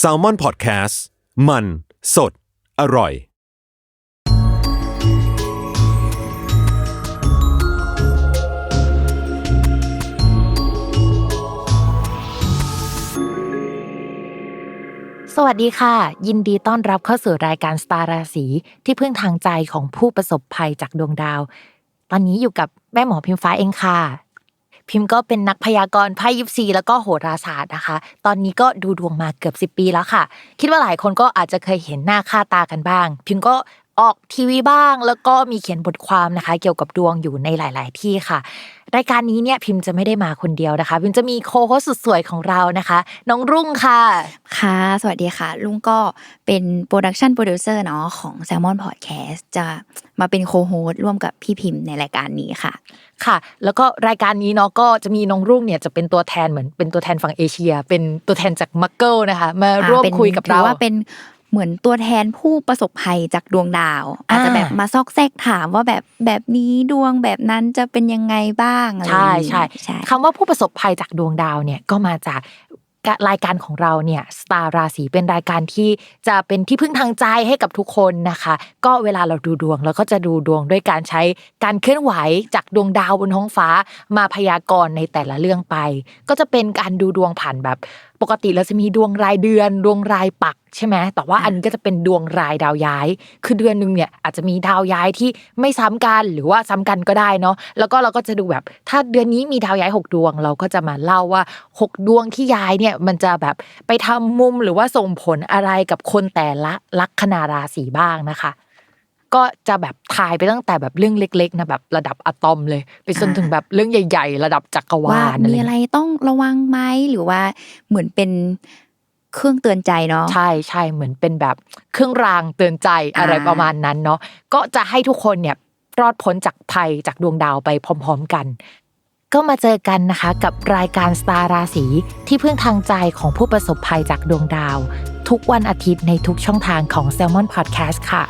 s a l ม o n PODCAST มัน สด อร่อย สวัสดีค่ะ ยินดีต้อนรับเข้าสู่รายการสตาร์ราศีที่พึ่งทางใจของผู้ประสบภัยจากดวงดาว ตอนนี้อยู่กับแม่หมอพิมฟ้าเองค่ะ พิมก็เป็นนักพยากรณ์ไพ่ยิปซีแล้วก็โหราศาสตร์นะคะ ตอนนี้ก็ดูดวงมาเกือบ 10 ปีแล้วค่ะ คิดว่าหลายคนก็อาจจะเคยเห็นหน้าค่าตากันบ้าง พิมก็ ออกทีวีบ้าง แล้วก็มีเขียนบทความนะคะ เกี่ยวกับดวงอยู่ในหลาย ๆ ที่ค่ะ รายการนี้เนี่ยพิมจะไม่ได้มาคนเดียวนะคะ พิมจะมีโคโฮสต์สุดสวยของเรานะคะ น้องรุ่งค่ะ ค่ะ สวัสดีค่ะลุงก็เป็นโปรดักชันโปรดิวเซอร์เนาะของ Salmon Podcast จะมาเป็นโคโฮสร่วมกับพี่พิมพ์ในรายการนี้ค่ะค่ะ แล้วก็รายการนี้เนาะก็จะมีน้องรุ่งเนี่ยจะเป็นตัวแทนเหมือนเป็นตัวแทนฝั่งเอเชีย เป็นตัวแทนจากมักเกิลนะคะ มาร่วมอ่าเป็นคุยกับถืเราอว่าเป็น เหมือนตัวแทนผู้ประสบภัยจากดวงดาวอ่าอาจจะแบบมาซอกแซกถามว่าแบบแบบนี้ดวงแบบนั้นจะเป็นยังไงบ้างอะไรอใช่ย่างงี้ใช่ใช่คำว่าผู้ประสบภัยจากดวงดาวเนี่ยก็มาจากรายการของเราเนี่ยสตาร์ราศีเป็นรายการที่จะเป็นที่พึ่งทางใจให้กับทุกคนนะคะ ก็เวลาเราดูดวงเราก็จะดูดวงด้วยการใช้การเคลื่อนไหวจากดวงดาวบนท้องฟ้า มาพยากรณ์ในแต่ละเรื่องไป ก็จะเป็นการดูดวงผ่านแบบปกติเราจะมีดวงรายเดือน ดวงรายปักใช่ไหมแต่ว่าอันนี้ก็จะเป็นดวงรายดาวย้าย คือเดือนหนึ่งเนี่ยอาจจะมีดาวย้ายที่ไม่ซ้ำกันหรือว่าซ้ำกันก็ได้เนาะแล้วก็เราก็จะดูแบบ ถ้าเดือนนี้มีดาวย้ายหกดวง เราก็จะมาเล่าว่าหกดวงที่ย้ายเนี่ยมันจะแบบไปทำมุมหรือว่าส่งผลอะไรกับคนแต่ละลัคนาราศีบ้างนะคะ ก็จะแบบทายไปตั้งแต่แบบเรื่องเล็กๆนะแบบระดับอะตอมเลย ไปจนถึงแบบเรื่องใหญ่ ๆ ระดับจักรวาว่าลอะไรมีอะไรต้องระวังไหมหรือว่าเหมือนเป็นเครื่องเตือนใจเนาะใช่ใช่เหมือนเป็นแบบเครื่องรางเตือนใจอะไรอ่าประมาณนั้นเนาะก็จะให้ทุกคนเนี่ยรอดพ้นจากภัยจากดวงดาวไปพร้อม ๆกัน ก็มาเจอกันนะคะกับรายการสตาร์ราศีที่พึ่งทางใจของผู้ประสบภัยจากดวงดาว ทุกวันอาทิตย์ในทุกช่องทางของ Salmon Podcast ค่ะ